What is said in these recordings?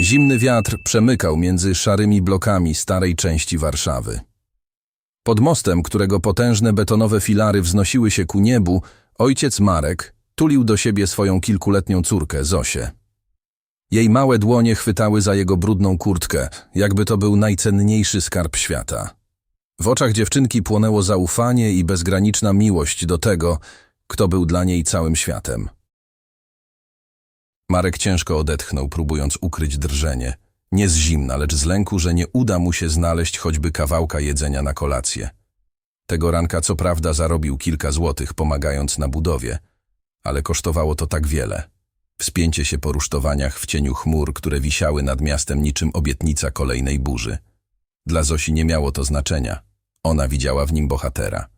Zimny wiatr przemykał między szarymi blokami starej części Warszawy. Pod mostem, którego potężne betonowe filary wznosiły się ku niebu, ojciec Marek tulił do siebie swoją kilkuletnią córkę, Zosię. Jej małe dłonie chwytały za jego brudną kurtkę, jakby to był najcenniejszy skarb świata. W oczach dziewczynki płonęło zaufanie i bezgraniczna miłość do tego, kto był dla niej całym światem. Marek ciężko odetchnął, próbując ukryć drżenie. Nie z zimna, lecz z lęku, że nie uda mu się znaleźć choćby kawałka jedzenia na kolację. Tego ranka co prawda zarobił kilka złotych, pomagając na budowie, ale kosztowało to tak wiele. Wspięcie się po rusztowaniach w cieniu chmur, które wisiały nad miastem niczym obietnica kolejnej burzy. Dla Zosi nie miało to znaczenia. Ona widziała w nim bohatera.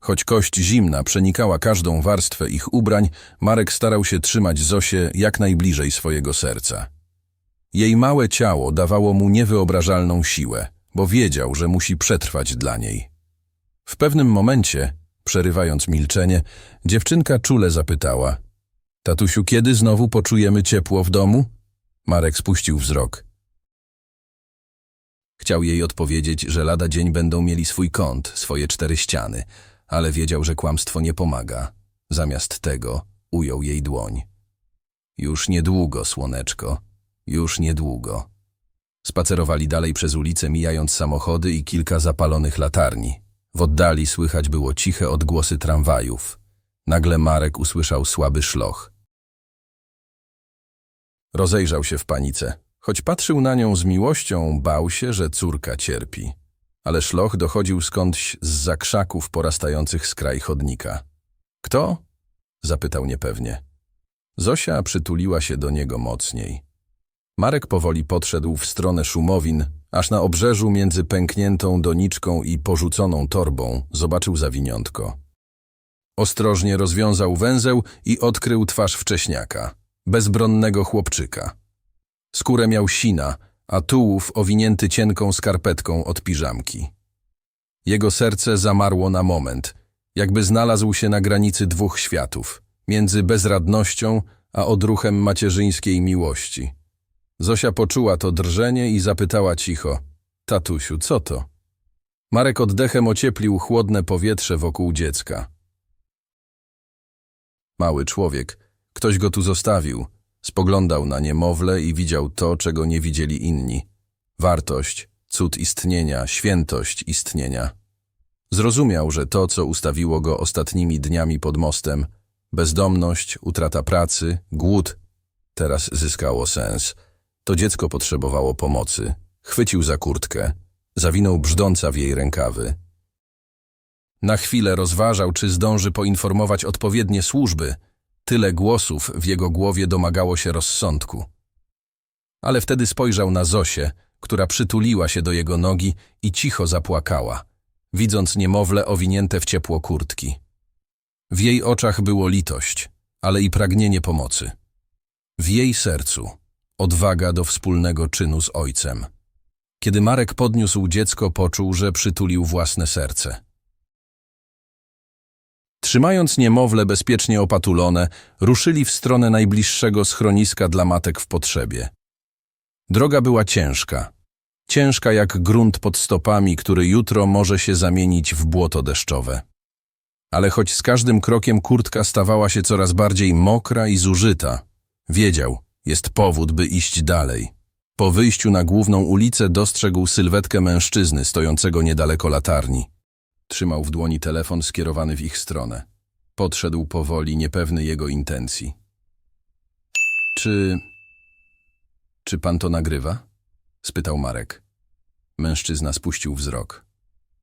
Choć kość zimna przenikała każdą warstwę ich ubrań, Marek starał się trzymać Zosię jak najbliżej swojego serca. Jej małe ciało dawało mu niewyobrażalną siłę, bo wiedział, że musi przetrwać dla niej. W pewnym momencie, przerywając milczenie, dziewczynka czule zapytała – Tatusiu, kiedy znowu poczujemy ciepło w domu? Marek spuścił wzrok. Chciał jej odpowiedzieć, że lada dzień będą mieli swój kąt, swoje cztery ściany, ale wiedział, że kłamstwo nie pomaga. Zamiast tego ujął jej dłoń. Już niedługo, słoneczko, już niedługo. Spacerowali dalej przez ulicę, mijając samochody i kilka zapalonych latarni. W oddali słychać było ciche odgłosy tramwajów. Nagle Marek usłyszał słaby szloch. Rozejrzał się w panice. Choć patrzył na nią z miłością, bał się, że córka cierpi. Ale szloch dochodził skądś z zakrzaków porastających z kraj chodnika. Kto? zapytał niepewnie. Zosia przytuliła się do niego mocniej. Marek powoli podszedł w stronę szumowin, aż na obrzeżu między pękniętą doniczką i porzuconą torbą zobaczył zawiniątko. Ostrożnie rozwiązał węzeł i odkrył twarz wcześniaka, bezbronnego chłopczyka. Skórę miał sina, a tułów owinięty cienką skarpetką od piżamki. Jego serce zamarło na moment, jakby znalazł się na granicy dwóch światów, między bezradnością a odruchem macierzyńskiej miłości. Zosia poczuła to drżenie i zapytała cicho, tatusiu, co to? Marek oddechem ocieplił chłodne powietrze wokół dziecka. Mały człowiek, ktoś go tu zostawił, spoglądał na niemowlę i widział to, czego nie widzieli inni. Wartość, cud istnienia, świętość istnienia. Zrozumiał, że to, co ustawiło go ostatnimi dniami pod mostem, bezdomność, utrata pracy, głód, teraz zyskało sens. To dziecko potrzebowało pomocy. Chwycił za kurtkę, zawinął brzdąca w jej rękawy. Na chwilę rozważał, czy zdąży poinformować odpowiednie służby. Tyle głosów w jego głowie domagało się rozsądku. Ale wtedy spojrzał na Zosię, która przytuliła się do jego nogi i cicho zapłakała, widząc niemowlę owinięte w ciepło kurtki. W jej oczach było litość, ale i pragnienie pomocy. W jej sercu odwaga do wspólnego czynu z ojcem. Kiedy Marek podniósł dziecko, poczuł, że przytulił własne serce. Trzymając niemowlę bezpiecznie opatulone, ruszyli w stronę najbliższego schroniska dla matek w potrzebie. Droga była ciężka. Ciężka jak grunt pod stopami, który jutro może się zamienić w błoto deszczowe. Ale choć z każdym krokiem kurtka stawała się coraz bardziej mokra i zużyta, wiedział, jest powód, by iść dalej. Po wyjściu na główną ulicę dostrzegł sylwetkę mężczyzny stojącego niedaleko latarni. Trzymał w dłoni telefon skierowany w ich stronę. Podszedł powoli, niepewny jego intencji. Czy... Czy pan to nagrywa? spytał Marek. Mężczyzna spuścił wzrok.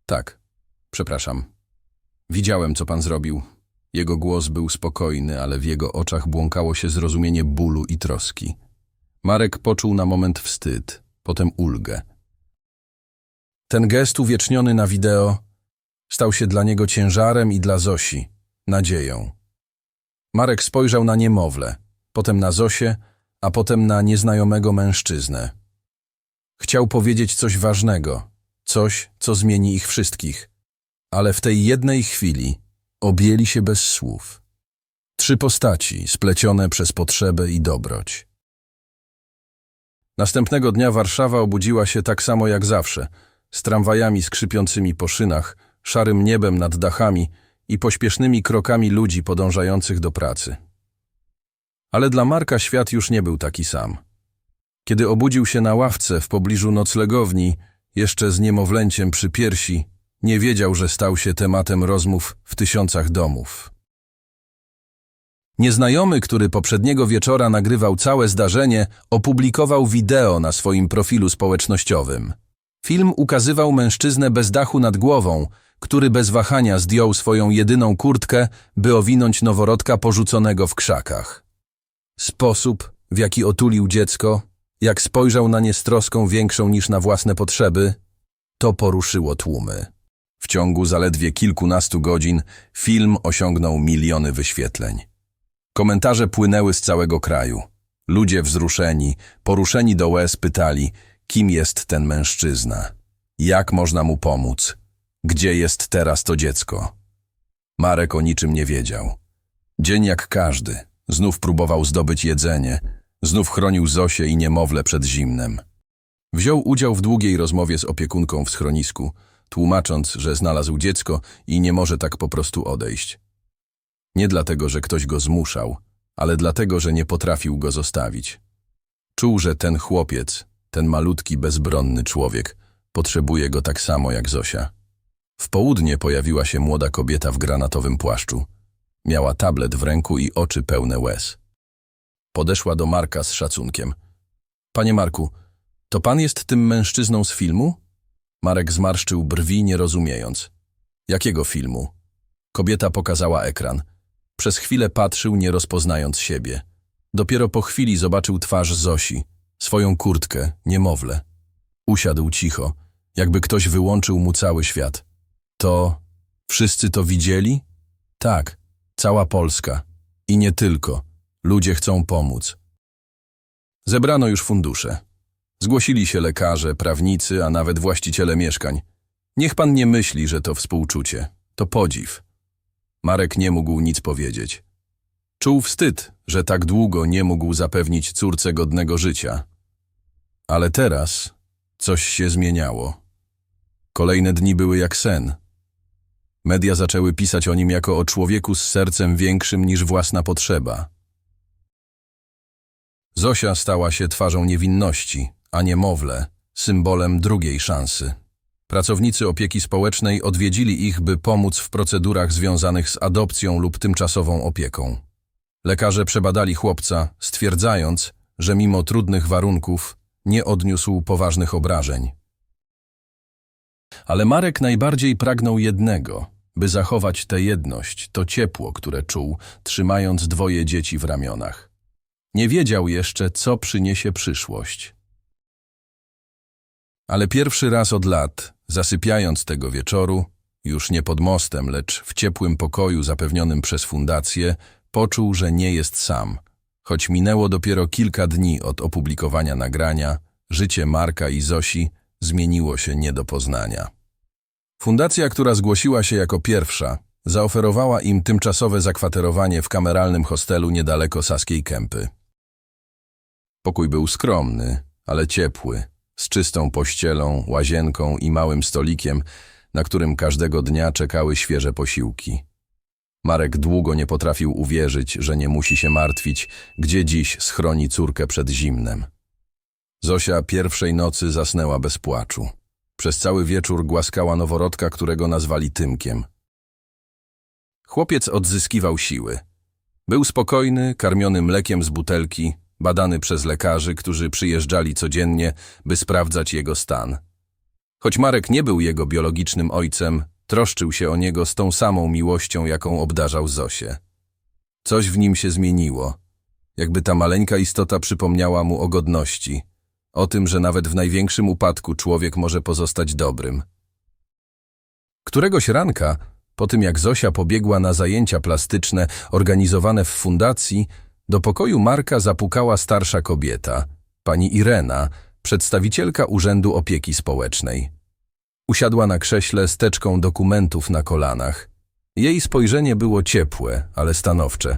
Tak, przepraszam. Widziałem, co pan zrobił. Jego głos był spokojny, ale w jego oczach błąkało się zrozumienie bólu i troski. Marek poczuł na moment wstyd, potem ulgę. Ten gest uwieczniony na wideo stał się dla niego ciężarem i dla Zosi nadzieją. Marek spojrzał na niemowlę, potem na Zosię, a potem na nieznajomego mężczyznę. Chciał powiedzieć coś ważnego, coś, co zmieni ich wszystkich, ale w tej jednej chwili objęli się bez słów. Trzy postaci splecione przez potrzebę i dobroć. Następnego dnia Warszawa obudziła się tak samo jak zawsze, z tramwajami skrzypiącymi po szynach, szarym niebem nad dachami i pośpiesznymi krokami ludzi podążających do pracy. Ale dla Marka świat już nie był taki sam. Kiedy obudził się na ławce w pobliżu noclegowni, jeszcze z niemowlęciem przy piersi, nie wiedział, że stał się tematem rozmów w tysiącach domów. Nieznajomy, który poprzedniego wieczora nagrywał całe zdarzenie, opublikował wideo na swoim profilu społecznościowym. Film ukazywał mężczyznę bez dachu nad głową, który bez wahania zdjął swoją jedyną kurtkę, by owinąć noworodka porzuconego w krzakach. Sposób, w jaki otulił dziecko, jak spojrzał na nie z troską większą niż na własne potrzeby, to poruszyło tłumy. W ciągu zaledwie kilkunastu godzin film osiągnął miliony wyświetleń. Komentarze płynęły z całego kraju. Ludzie wzruszeni, poruszeni do łez pytali, kim jest ten mężczyzna, jak można mu pomóc, gdzie jest teraz to dziecko. Marek o niczym nie wiedział. Dzień jak każdy, znów próbował zdobyć jedzenie, znów chronił Zosię i niemowlę przed zimnem. Wziął udział w długiej rozmowie z opiekunką w schronisku, tłumacząc, że znalazł dziecko i nie może tak po prostu odejść. Nie dlatego, że ktoś go zmuszał, ale dlatego, że nie potrafił go zostawić. Czuł, że ten chłopiec, ten malutki, bezbronny człowiek, potrzebuje go tak samo jak Zosia. W południe pojawiła się młoda kobieta w granatowym płaszczu. Miała tablet w ręku i oczy pełne łez. Podeszła do Marka z szacunkiem. Panie Marku, to pan jest tym mężczyzną z filmu? Marek zmarszczył brwi, nie rozumiejąc. Jakiego filmu? Kobieta pokazała ekran. Przez chwilę patrzył, nie rozpoznając siebie. Dopiero po chwili zobaczył twarz Zosi, swoją kurtkę, niemowlę. Usiadł cicho, jakby ktoś wyłączył mu cały świat. To... wszyscy to widzieli? Tak, cała Polska. I nie tylko. Ludzie chcą pomóc. Zebrano już fundusze. Zgłosili się lekarze, prawnicy, a nawet właściciele mieszkań. Niech pan nie myśli, że to współczucie. To podziw. Marek nie mógł nic powiedzieć. Czuł wstyd, że tak długo nie mógł zapewnić córce godnego życia. Ale teraz coś się zmieniało. Kolejne dni były jak sen. Media zaczęły pisać o nim jako o człowieku z sercem większym niż własna potrzeba. Zosia stała się twarzą niewinności, a niemowlę, symbolem drugiej szansy. Pracownicy opieki społecznej odwiedzili ich, by pomóc w procedurach związanych z adopcją lub tymczasową opieką. Lekarze przebadali chłopca, stwierdzając, że mimo trudnych warunków nie odniósł poważnych obrażeń. Ale Marek najbardziej pragnął jednego, by zachować tę jedność, to ciepło, które czuł, trzymając dwoje dzieci w ramionach. Nie wiedział jeszcze, co przyniesie przyszłość. Ale pierwszy raz od lat, zasypiając tego wieczoru, już nie pod mostem, lecz w ciepłym pokoju zapewnionym przez fundację, poczuł, że nie jest sam. Choć minęło dopiero kilka dni od opublikowania nagrania, życie Marka i Zosi zmieniło się nie do poznania. Fundacja, która zgłosiła się jako pierwsza, zaoferowała im tymczasowe zakwaterowanie w kameralnym hostelu niedaleko Saskiej Kępy. Pokój był skromny, ale ciepły, z czystą pościelą, łazienką i małym stolikiem, na którym każdego dnia czekały świeże posiłki. Marek długo nie potrafił uwierzyć, że nie musi się martwić, gdzie dziś schroni córkę przed zimnem. Zosia pierwszej nocy zasnęła bez płaczu. Przez cały wieczór głaskała noworodka, którego nazwali Tymkiem. Chłopiec odzyskiwał siły. Był spokojny, karmiony mlekiem z butelki, badany przez lekarzy, którzy przyjeżdżali codziennie, by sprawdzać jego stan. Choć Marek nie był jego biologicznym ojcem, troszczył się o niego z tą samą miłością, jaką obdarzał Zosię. Coś w nim się zmieniło, jakby ta maleńka istota przypomniała mu o godności, o tym, że nawet w największym upadku człowiek może pozostać dobrym. Któregoś ranka, po tym jak Zosia pobiegła na zajęcia plastyczne organizowane w fundacji, do pokoju Marka zapukała starsza kobieta, pani Irena, przedstawicielka Urzędu Opieki Społecznej. Usiadła na krześle z teczką dokumentów na kolanach. Jej spojrzenie było ciepłe, ale stanowcze.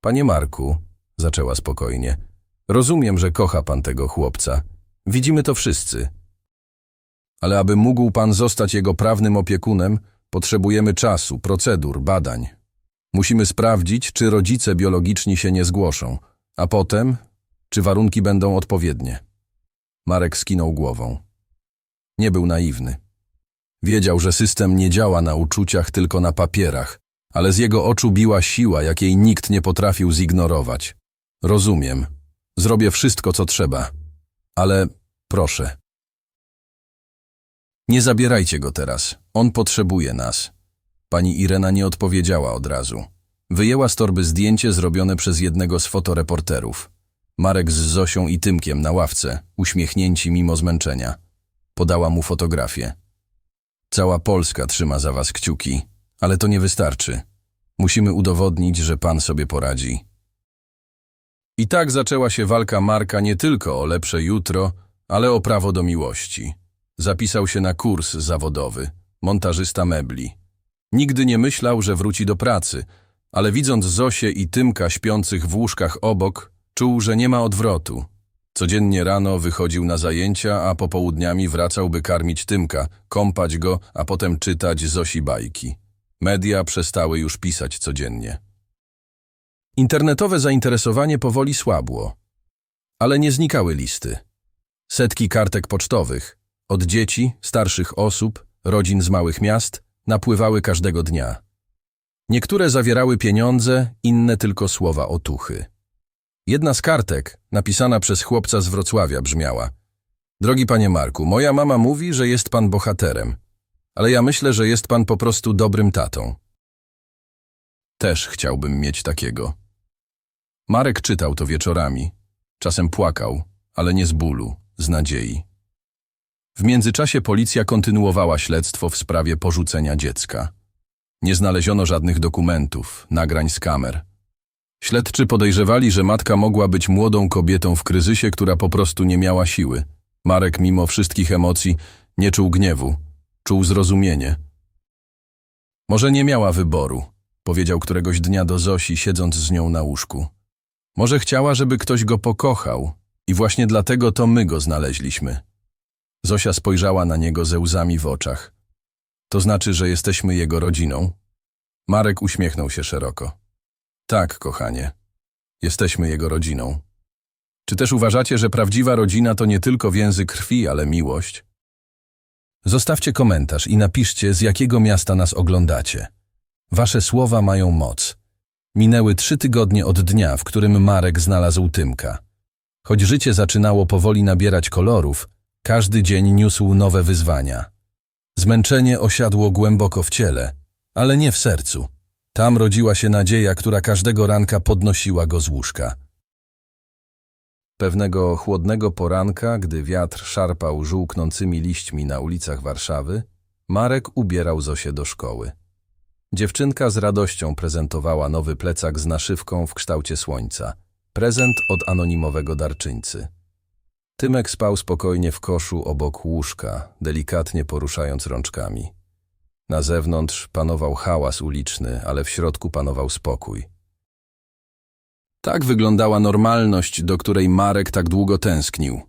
Panie Marku, zaczęła spokojnie, Rozumiem, że kocha pan tego chłopca. Widzimy to wszyscy. Ale aby mógł pan zostać jego prawnym opiekunem, potrzebujemy czasu, procedur, badań. Musimy sprawdzić, czy rodzice biologiczni się nie zgłoszą, a potem, czy warunki będą odpowiednie. Marek skinął głową. Nie był naiwny. Wiedział, że system nie działa na uczuciach, tylko na papierach, ale z jego oczu biła siła, jakiej nikt nie potrafił zignorować. Rozumiem. Zrobię wszystko, co trzeba. Ale proszę. Nie zabierajcie go teraz. On potrzebuje nas. Pani Irena nie odpowiedziała od razu. Wyjęła z torby zdjęcie zrobione przez jednego z fotoreporterów. Marek z Zosią i Tymkiem na ławce, uśmiechnięci mimo zmęczenia. Podała mu fotografię. Cała Polska trzyma za was kciuki, ale to nie wystarczy. Musimy udowodnić, że pan sobie poradzi. I tak zaczęła się walka Marka nie tylko o lepsze jutro, ale o prawo do miłości. Zapisał się na kurs zawodowy, montażysta mebli. Nigdy nie myślał, że wróci do pracy, ale widząc Zosię i Tymka śpiących w łóżkach obok, czuł, że nie ma odwrotu. Codziennie rano wychodził na zajęcia, a popołudniami wracał, by karmić Tymka, kąpać go, a potem czytać Zosi bajki. Media przestały już pisać codziennie. Internetowe zainteresowanie powoli słabło, ale nie znikały listy. Setki kartek pocztowych, od dzieci, starszych osób, rodzin z małych miast, napływały każdego dnia. Niektóre zawierały pieniądze, inne tylko słowa otuchy. Jedna z kartek, napisana przez chłopca z Wrocławia, brzmiała Drogi panie Marku, moja mama mówi, że jest pan bohaterem, ale ja myślę, że jest pan po prostu dobrym tatą. Też chciałbym mieć takiego. Marek czytał to wieczorami. Czasem płakał, ale nie z bólu, z nadziei. W międzyczasie policja kontynuowała śledztwo w sprawie porzucenia dziecka. Nie znaleziono żadnych dokumentów, nagrań z kamer. Śledczy podejrzewali, że matka mogła być młodą kobietą w kryzysie, która po prostu nie miała siły. Marek, mimo wszystkich emocji, nie czuł gniewu, czuł zrozumienie. Może nie miała wyboru, powiedział któregoś dnia do Zosi, siedząc z nią na łóżku. Może chciała, żeby ktoś go pokochał i właśnie dlatego to my go znaleźliśmy. Zosia spojrzała na niego ze łzami w oczach. To znaczy, że jesteśmy jego rodziną? Marek uśmiechnął się szeroko. Tak, kochanie. Jesteśmy jego rodziną. Czy też uważacie, że prawdziwa rodzina to nie tylko więzy krwi, ale miłość? Zostawcie komentarz i napiszcie, z jakiego miasta nas oglądacie. Wasze słowa mają moc. Minęły trzy tygodnie od dnia, w którym Marek znalazł Tymka. Choć życie zaczynało powoli nabierać kolorów, każdy dzień niósł nowe wyzwania. Zmęczenie osiadło głęboko w ciele, ale nie w sercu. Tam rodziła się nadzieja, która każdego ranka podnosiła go z łóżka. Pewnego chłodnego poranka, gdy wiatr szarpał żółknącymi liśćmi na ulicach Warszawy, Marek ubierał Zosię do szkoły. Dziewczynka z radością prezentowała nowy plecak z naszywką w kształcie słońca. Prezent od anonimowego darczyńcy. Tymek spał spokojnie w koszu obok łóżka, delikatnie poruszając rączkami. Na zewnątrz panował hałas uliczny, ale w środku panował spokój. Tak wyglądała normalność, do której Marek tak długo tęsknił.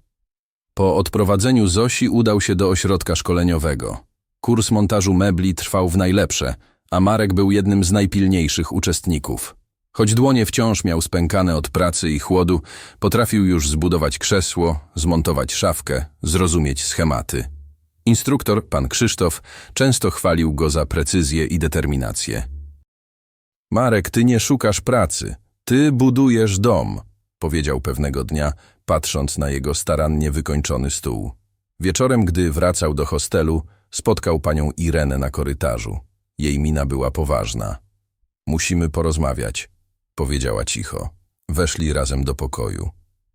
Po odprowadzeniu Zosi udał się do ośrodka szkoleniowego. Kurs montażu mebli trwał w najlepsze, a Marek był jednym z najpilniejszych uczestników. Choć dłonie wciąż miał spękane od pracy i chłodu, potrafił już zbudować krzesło, zmontować szafkę, zrozumieć schematy. Instruktor, pan Krzysztof, często chwalił go za precyzję i determinację. Marek, ty nie szukasz pracy, ty budujesz dom, powiedział pewnego dnia, patrząc na jego starannie wykończony stół. Wieczorem, gdy wracał do hostelu, spotkał panią Irenę na korytarzu. Jej mina była poważna. Musimy porozmawiać, powiedziała cicho. Weszli razem do pokoju.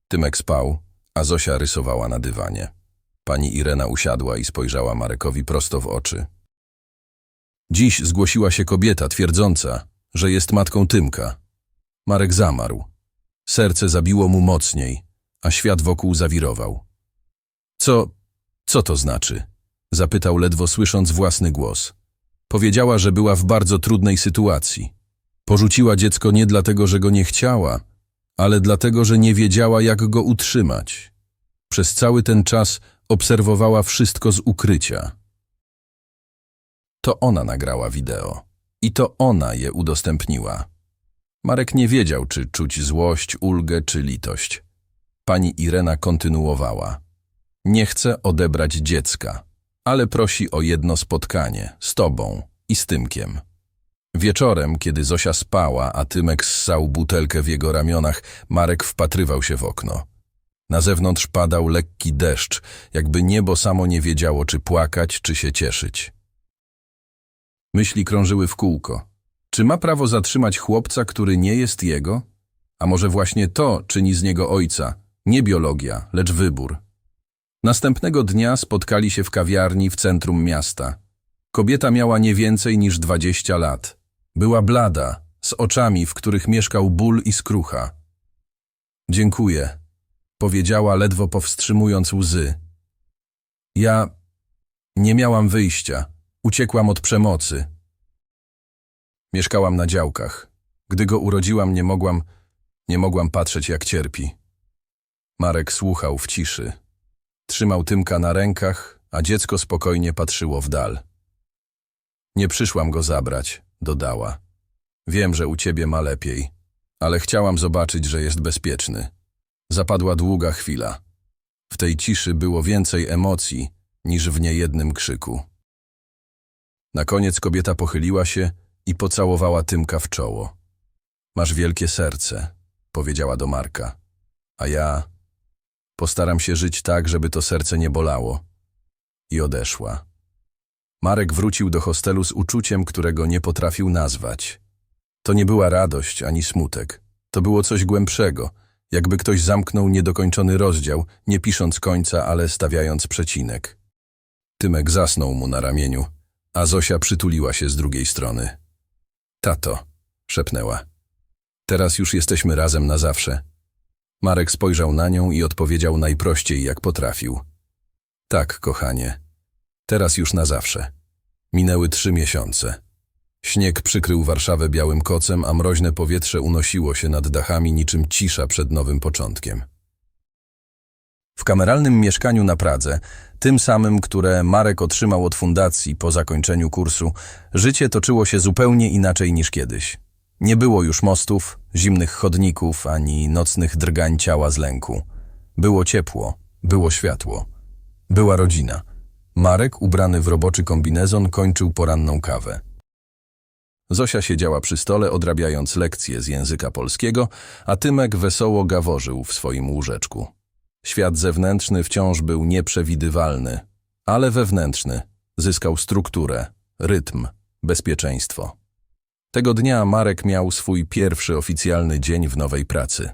Tymek spał, a Zosia rysowała na dywanie. Pani Irena usiadła i spojrzała Marekowi prosto w oczy. Dziś zgłosiła się kobieta twierdząca, że jest matką Tymka. Marek zamarł. Serce zabiło mu mocniej, a świat wokół zawirował. Co, co to znaczy? Zapytał ledwo słysząc własny głos. Powiedziała, że była w bardzo trudnej sytuacji. Porzuciła dziecko nie dlatego, że go nie chciała, ale dlatego, że nie wiedziała, jak go utrzymać. Przez cały ten czas obserwowała wszystko z ukrycia. To ona nagrała wideo i to ona je udostępniła. Marek nie wiedział, czy czuć złość, ulgę czy litość. Pani Irena kontynuowała. Nie chce odebrać dziecka, ale prosi o jedno spotkanie z tobą i z Tymkiem. Wieczorem, kiedy Zosia spała, a Tymek ssał butelkę w jego ramionach, Marek wpatrywał się w okno. Na zewnątrz padał lekki deszcz, jakby niebo samo nie wiedziało, czy płakać, czy się cieszyć. Myśli krążyły w kółko. Czy ma prawo zatrzymać chłopca, który nie jest jego? A może właśnie to czyni z niego ojca, nie biologia, lecz wybór. Następnego dnia spotkali się w kawiarni w centrum miasta. Kobieta miała nie więcej niż dwadzieścia lat. Była blada, z oczami, w których mieszkał ból i skrucha. Dziękuję, powiedziała ledwo powstrzymując łzy. Ja nie miałam wyjścia. Uciekłam od przemocy. Mieszkałam na działkach. Gdy go urodziłam, nie mogłam, nie mogłam patrzeć, jak cierpi. Marek słuchał w ciszy. Trzymał Tymka na rękach, a dziecko spokojnie patrzyło w dal. Nie przyszłam go zabrać, dodała. Wiem, że u ciebie ma lepiej, ale chciałam zobaczyć, że jest bezpieczny. Zapadła długa chwila. W tej ciszy było więcej emocji niż w niejednym krzyku. Na koniec kobieta pochyliła się i pocałowała Tymka w czoło. Masz wielkie serce, powiedziała do Marka. A ja postaram się żyć tak, żeby to serce nie bolało. I odeszła. Marek wrócił do hostelu z uczuciem, którego nie potrafił nazwać. To nie była radość ani smutek. To było coś głębszego, jakby ktoś zamknął niedokończony rozdział, nie pisząc końca, ale stawiając przecinek. Tymek zasnął mu na ramieniu, a Zosia przytuliła się z drugiej strony. Tato, szepnęła. Teraz już jesteśmy razem na zawsze. Marek spojrzał na nią i odpowiedział najprościej, jak potrafił. Tak, kochanie. Teraz już na zawsze. Minęły trzy miesiące. Śnieg przykrył Warszawę białym kocem, a mroźne powietrze unosiło się nad dachami niczym cisza przed nowym początkiem. W kameralnym mieszkaniu na Pradze, tym samym, które Marek otrzymał od fundacji po zakończeniu kursu, życie toczyło się zupełnie inaczej niż kiedyś. Nie było już mostów, zimnych chodników, ani nocnych drgań ciała z lęku. Było ciepło, było światło. Była rodzina. Marek, ubrany w roboczy kombinezon, kończył poranną kawę. Zosia siedziała przy stole, odrabiając lekcje z języka polskiego, a Tymek wesoło gaworzył w swoim łóżeczku. Świat zewnętrzny wciąż był nieprzewidywalny, ale wewnętrzny zyskał strukturę, rytm, bezpieczeństwo. Tego dnia Marek miał swój pierwszy oficjalny dzień w nowej pracy.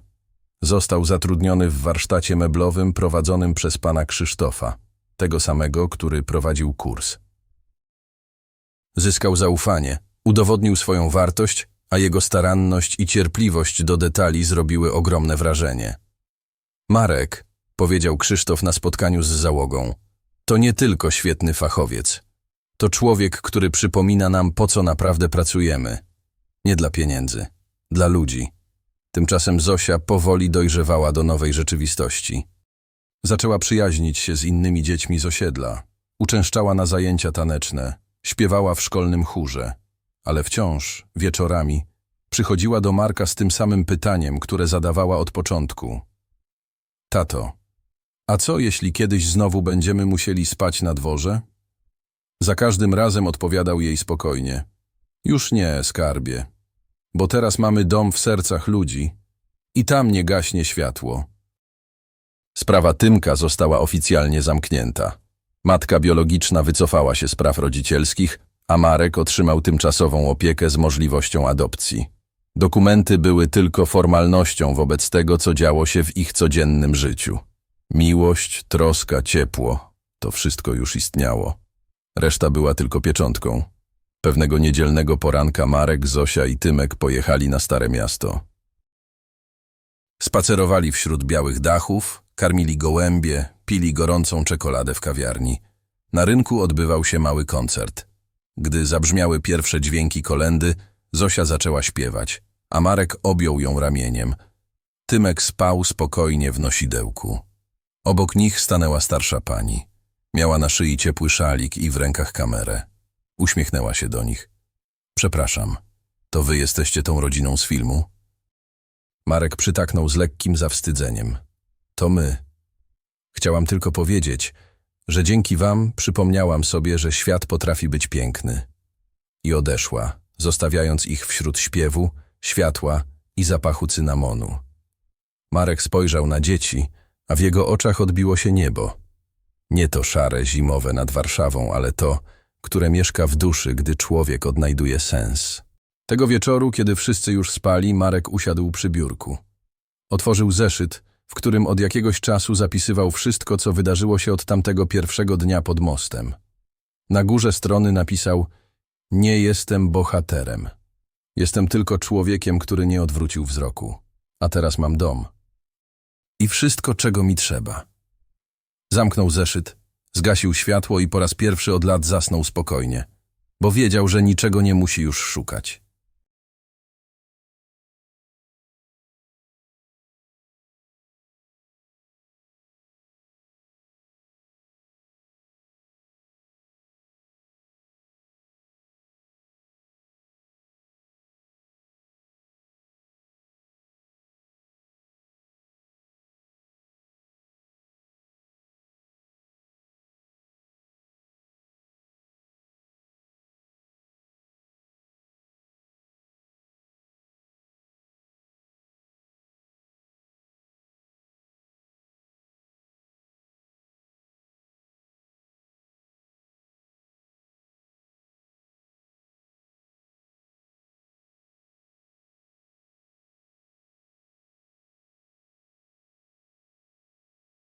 Został zatrudniony w warsztacie meblowym prowadzonym przez pana Krzysztofa, tego samego, który prowadził kurs. Zyskał zaufanie, udowodnił swoją wartość, a jego staranność i cierpliwość do detali zrobiły ogromne wrażenie. Marek, powiedział Krzysztof na spotkaniu z załogą, to nie tylko świetny fachowiec. To człowiek, który przypomina nam, po co naprawdę pracujemy. Nie dla pieniędzy, dla ludzi. Tymczasem Zosia powoli dojrzewała do nowej rzeczywistości. Zaczęła przyjaźnić się z innymi dziećmi z osiedla. Uczęszczała na zajęcia taneczne, śpiewała w szkolnym chórze. Ale wciąż, wieczorami, przychodziła do Marka z tym samym pytaniem, które zadawała od początku. Tato, a co jeśli kiedyś znowu będziemy musieli spać na dworze? Za każdym razem odpowiadał jej spokojnie. Już nie, skarbie, bo teraz mamy dom w sercach ludzi i tam nie gaśnie światło. Sprawa Tymka została oficjalnie zamknięta. Matka biologiczna wycofała się z praw rodzicielskich, a Marek otrzymał tymczasową opiekę z możliwością adopcji. Dokumenty były tylko formalnością wobec tego, co działo się w ich codziennym życiu. Miłość, troska, ciepło to wszystko już istniało. Reszta była tylko pieczątką. Pewnego niedzielnego poranka Marek, Zosia i Tymek pojechali na Stare Miasto. Spacerowali wśród białych dachów, karmili gołębie, pili gorącą czekoladę w kawiarni. Na rynku odbywał się mały koncert. Gdy zabrzmiały pierwsze dźwięki kolendy, Zosia zaczęła śpiewać, a Marek objął ją ramieniem. Tymek spał spokojnie w nosidełku. Obok nich stanęła starsza pani. Miała na szyi ciepły szalik i w rękach kamerę. Uśmiechnęła się do nich. Przepraszam, to wy jesteście tą rodziną z filmu? Marek przytaknął z lekkim zawstydzeniem. To my. Chciałam tylko powiedzieć, że dzięki wam przypomniałam sobie, że świat potrafi być piękny. I odeszła, zostawiając ich wśród śpiewu, światła i zapachu cynamonu. Marek spojrzał na dzieci, a w jego oczach odbiło się niebo. Nie to szare, zimowe nad Warszawą, ale to, które mieszka w duszy, gdy człowiek odnajduje sens. Tego wieczoru, kiedy wszyscy już spali, Marek usiadł przy biurku. Otworzył zeszyt, w którym od jakiegoś czasu zapisywał wszystko, co wydarzyło się od tamtego pierwszego dnia pod mostem. Na górze strony napisał Nie jestem bohaterem. Jestem tylko człowiekiem, który nie odwrócił wzroku. A teraz mam dom. I wszystko, czego mi trzeba. Zamknął zeszyt, zgasił światło i po raz pierwszy od lat zasnął spokojnie, bo wiedział, że niczego nie musi już szukać.